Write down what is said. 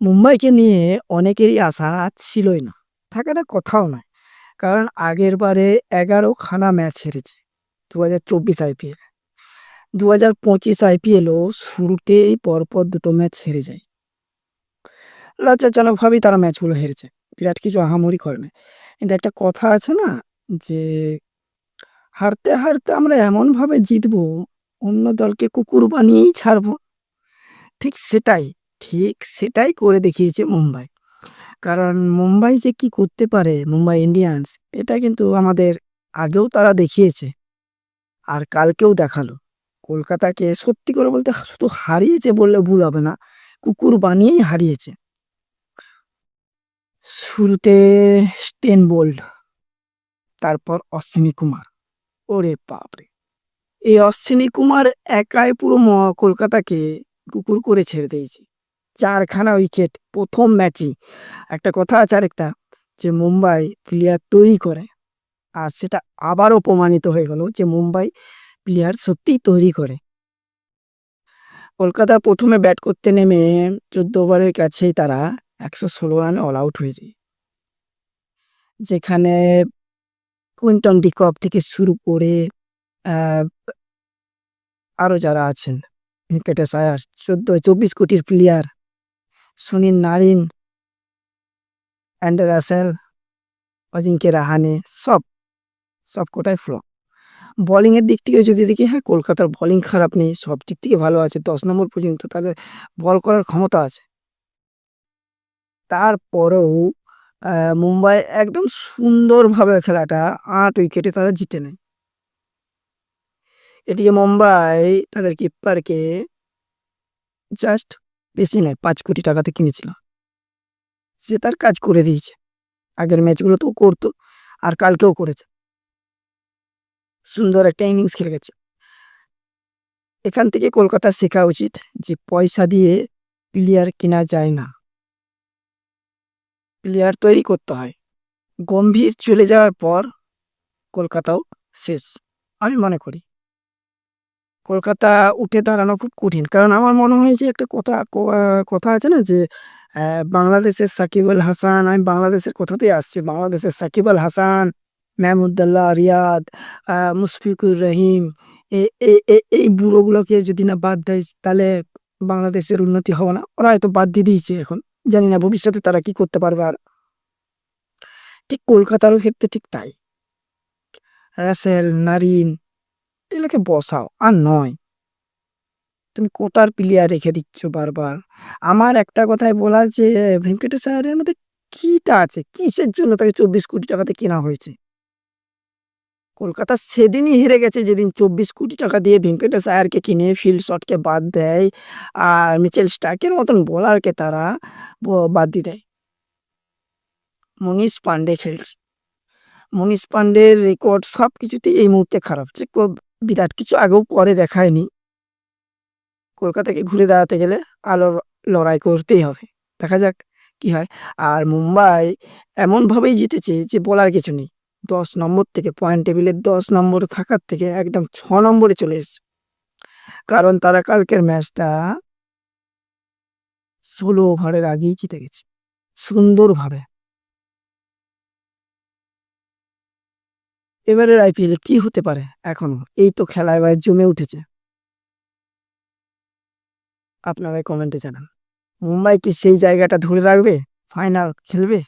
মুম্বাইকে নিয়ে অনেকেরই আশা ছিলই না। থাকাটা কথাও নয়। কারণ আগের বারে এগারো খানা ম্যাচ হেরেছে ২০২৪ আইপিএলে। ২০২৫ আইপিএলেও শুরুতেই পরপর দুটো ম্যাচ হেরে যায়। লজ্জাজনকভাবেই তারা ম্যাচগুলো হেরেছে। বিরাট কিছু আহামরি করে না কিন্তু একটা কথা আছে না যে হারতে, হারতে আমরা এমনভাবে জিতবো, অন্য দলকে কুকুর বানিয়েই ছাড়বো। ঠিক সেটাই, ঠিক সেটাই করে দেখিয়েছে মুম্বাই। কারণ মুম্বাই যে কি করতে পারে, মুম্বাই ইন্ডিয়ান্স এটা কিন্তু আমাদের আগেও তারা দেখিয়েছে। আর কালকেও দেখাল। কলকাতাকে সত্যি করে বলতে শুধু হারিয়েছে বললে ভুল হবে না। কুকুর বানিয়েই হারিয়েছে। শুরুতে স্টেন বোল্ড তারপর অশ্বিনী কুমার। ওরে বাপরে! এই অশ্বিনী কুমার একাই পুরো কলকাতাকে কুকুর করে ছেড়ে দিয়েছে। ৪ খানা উইকেট ১ম ম্যাচেই। একটা কথা আছে আরেকটা, যে মুম্বাই প্লেয়ার তৈরি করে। আর সেটা আবারও প্রমাণিত হয়ে গেল যে মুম্বাই প্লেয়ার সত্যিই তৈরি করে। কলকাতা প্রথমে ব্যাট করতে নেমে ১৪ ওভারের কাছেই তারা ১১৬ রানে অল আউট হয়ে যায়। যেখানে কুইন্টন ডি কক থেকে শুরু করে আরও যারা আছেন, ভেঙ্কটেশ আয়ার ১৪-২৪ কোটির player Sunil Narine and Russell, Ajinkya Rahane সব, সব সবকটাই ফ্লপ। বোলিংয়ের দিক থেকে যদি দেখি হ্যাঁ, কলকাতার বোলিং খারাপ নেই। সব দিক থেকে ভালো আছে। ১০ নম্বর পর্যন্ত তাদের বল করার ক্ষমতা আছে। তারপরেও মুম্বাই একদম সুন্দরভাবে খেলাটা আট উইকেটে তারা জিতে নেয়। এদিকে মুম্বাই তাদের কিপারকে জাস্ট বেশি নয়, পাঁচ কোটি টাকাতে কিনেছিল। সে তার কাজ করে দিয়েছে। আগের ম্যাচগুলোতেও করতো আর কালকেও করেছে। সুন্দর একটা ইনিংস খেলে গেছে। এখান থেকে কলকাতার শেখা উচিত যে পয়সা দিয়ে প্লেয়ার কেনা যায় না। প্লেয়ার তৈরি করতে হয়। গম্ভীর চলে যাওয়ার পর কলকাতাও শেষ। আমি মনে করি। কলকাতা উঠে দাঁড়ানো খুব কঠিন। কারণ আমার মনে হয় যে একটা কথা কথা আছে না যে বাংলাদেশের সাকিব আল হাসান আমি বাংলাদেশের কথাতেই আসছি। বাংলাদেশের সাকিব আল হাসান, মেহমুদুল্লাহ রিয়াদ, মুশফিকুর রহিম এই বুড়োগুলোকে যদি না বাদ দেয় তাহলে বাংলাদেশের উন্নতি হবে না। ওরা হয়তো বাদ দিয়ে দিয়েছে এখন। জানি না ভবিষ্যতে তারা কি করতে পারবে আর। ঠিক কলকাতারও ক্ষেত্রে ঠিক তাই। রাসেল, নারিন এগুলোকে বসাও, আর নয়। তুমি কোটার প্লেয়ার রেখে দিচ্ছ বারবার। আমার একটা কথাই বলা যে ভেঙ্কটেশ আয়ারের মধ্যে কিটা আছে? কিসের জন্য তাকে ২৪ কোটি টাকাতে কেনা হয়েছে? কলকাতা সেদিনই হেরে গেছে যেদিন ২৪ কোটি টাকা দিয়ে ভেঙ্কটেশ আয়ারকে কিনে ফিল্ড শটকে বাদ দেয়। আর মিচেল স্টার্কের মতন বোলারকে তারা বাদ দিয়ে দেয়। মনীষ পান্ডে খেলছে। মনীষ পান্ডের রেকর্ড সব কিছুতেই এই মুহূর্তে খারাপ। যে বিরাট কিছু আগেও করে দেখায়নি। কলকাতাকে ঘুরে দাঁড়াতে গেলে আলো লড়াই করতেই হবে। দেখা যাক কি হয়। আর মুম্বাই এমনভাবেই জিতেছে যে বলার কিছু নেই। ১০ নম্বর থেকে পয়েন্ট টেবিলের ১০ নম্বরে থাকার থেকে একদম ছ নম্বরে চলে এসেছে। কারণ তারা কালকের ম্যাচটা ১৬ ওভারের আগেই জিতে গেছে। সুন্দরভাবে। এবারের আইপিএলে কি হতে পারে এখনও? এই তো খেলা এবার জমে উঠেছে। আপনারাই কমেন্টে জানান। মুম্বাই কি সেই জায়গাটা ধরে রাখবে? ফাইনাল খেলবে?